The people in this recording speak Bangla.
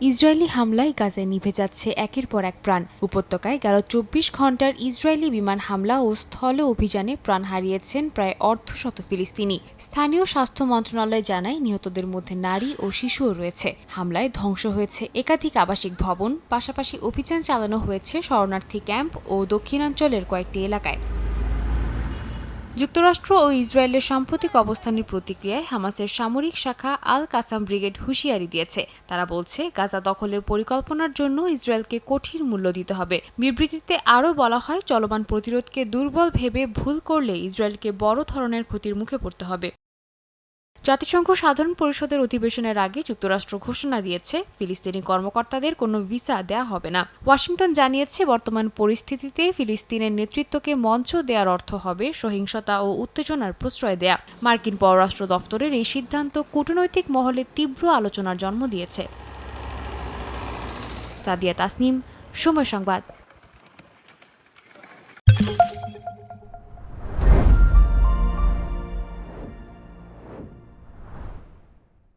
ইসরায়েলি হামলায় গাজায় নিভে যাচ্ছে একের পর এক প্রাণ। উপত্যকায় গেল চব্বিশ ঘণ্টার ইসরায়েলি বিমান হামলা ও স্থল অভিযানে প্রাণ হারিয়েছেন প্রায় অর্ধশত ফিলিস্তিনি। স্থানীয় স্বাস্থ্য মন্ত্রণালয় জানায়, নিহতদের মধ্যে নারী ও শিশুও রয়েছে। হামলায় ধ্বংস হয়েছে একাধিক আবাসিক ভবন, পাশাপাশি অভিযান চালানো হয়েছে শরণার্থী ক্যাম্প ও দক্ষিণাঞ্চলের কয়েকটি এলাকায়। যুক্তরাষ্ট্র ও ইসরায়েলের সাম্প্রতিক অবস্থানের প্রতিক্রিয়ায় হামাসের সামরিক শাখা আল কাসাম ব্রিগেড হুঁশিয়ারি দিয়েছে। তারা বলছে, গাজা দখলের পরিকল্পনার জন্য ইসরায়েলকে কঠিন মূল্য দিতে হবে। বিবৃতিতে আরও বলা হয়, চলমান প্রতিরোধকে দুর্বল ভেবে ভুল করলে ইসরায়েলকে বড় ধরনের ক্ষতির মুখে পড়তে হবে। জাতিসংঘ সাধারণ পরিষদের অধিবেশনের আগে যুক্তরাষ্ট্র ঘোষণা দিয়েছে, ফিলিস্তিনি কর্মকর্তাদের কোনো ভিসা দেয়া হবে না। ওয়াশিংটন জানিয়েছে, বর্তমান পরিস্থিতিতে ফিলিস্তিনের নেতৃত্বকে মঞ্চ দেওয়ার অর্থ হবে সহিংসতা ও উত্তেজনার প্রশ্রয় দেয়া। মার্কিন পররাষ্ট্র দফতরের এই সিদ্ধান্ত কূটনৈতিক মহলে তীব্র আলোচনার জন্ম দিয়েছে। সাদিয়া তাসনিম, সময় সংবাদ।